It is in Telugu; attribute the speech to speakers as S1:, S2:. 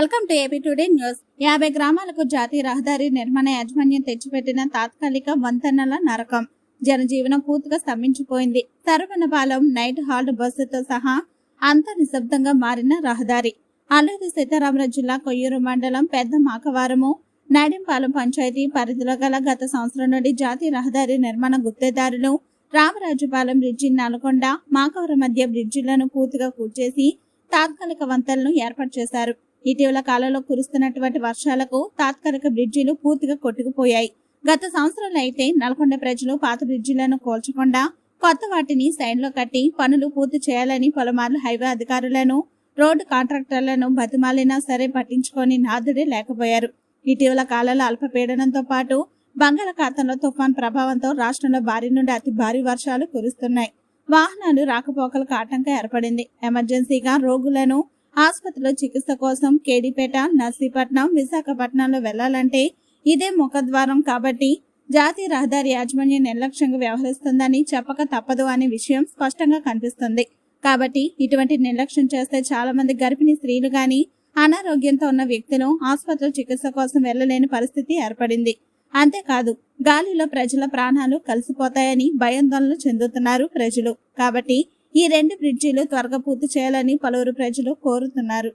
S1: Welcome to AP today news. యాభై గ్రామాలకు జాతీయ రహదారి నిర్మాణ యాజమాన్యం తెచ్చిపెట్టిన తాత్కాలిక వంతెనల నరకం జనజీవనం పూర్తిగా స్తంభించిపోయింది. సర్వనపాలెం నైట్ హాల్ట్ బస్సుతో సహా అంత నిశ్శబ్దంగా మారిన రహదారి. అల్లూరి సీతారామరాజు జిల్లా కొయ్యూరు మండలం పెద్ద మాకవారము నాడింపాలెం పంచాయతీ పరిధిలో గల గత సంవత్సరం నుండి జాతీయ రహదారి నిర్మాణ గుత్తేదారులు రామరాజుపాలెం బ్రిడ్జి నల్గొండ మాకవరం మధ్య బ్రిడ్జిలను పూర్తిగా కూల్చేసి తాత్కాలిక వంతెనలను ఏర్పాటు చేశారు. ఇటీవల కాలంలో కురుస్తున్నటువంటి వర్షాలకు తాత్కాలిక బ్రిడ్జిలు పూర్తిగా కొట్టుకుపోయాయి. గత సంవత్సరంలో అయితే నల్గొండ ప్రజలు పాత బ్రిడ్జిలను కోల్చకుండా కొత్త వాటిని సైన్లో కట్టి పనులు పూర్తి చేయాలని పలుమార్లు హైవే అధికారులను రోడ్డు కాంట్రాక్టర్లను బతిమాలినా సరే పట్టించుకొని నాదుడే లేకపోయారు. ఇటీవల కాలంలో అల్పపీడనంతో పాటు బంగాళాఖాతంలో తుఫాన్ ప్రభావంతో రాష్ట్రంలో భారీ నుండి అతి భారీ వర్షాలు కురుస్తున్నాయి. వాహనాలు రాకపోకలకు ఆటంకం ఏర్పడింది. ఎమర్జెన్సీగా రోగులను ఆసుపత్రిలో చికిత్స కోసం కేడీపేట నర్సీపట్నం విశాఖపట్నంలో వెళ్ళాలంటే ఇదే ముఖద్వారం కాబట్టి జాతీయ రహదారి యాజమాన్యం నిర్లక్ష్యంగా వ్యవహరిస్తుందని చెప్పక తప్పదు అనే విషయం స్పష్టంగా కనిపిస్తుంది. కాబట్టి ఇటువంటి నిర్లక్ష్యం చేస్తే చాలా మంది గర్భిణీ స్త్రీలు గాని అనారోగ్యంతో ఉన్న వ్యక్తులు ఆసుపత్రిలో చికిత్స కోసం వెళ్ళలేని పరిస్థితి ఏర్పడింది. అంతేకాదు గాలిలో ప్రజల ప్రాణాలు కలిసిపోతాయని భయాందోళనలు చెందుతున్నారు ప్రజలు. కాబట్టి ఈ రెండు బ్రిడ్జిలు త్వరగా పూర్తి చేయాలని పలువురు ప్రజలు కోరుతున్నారు.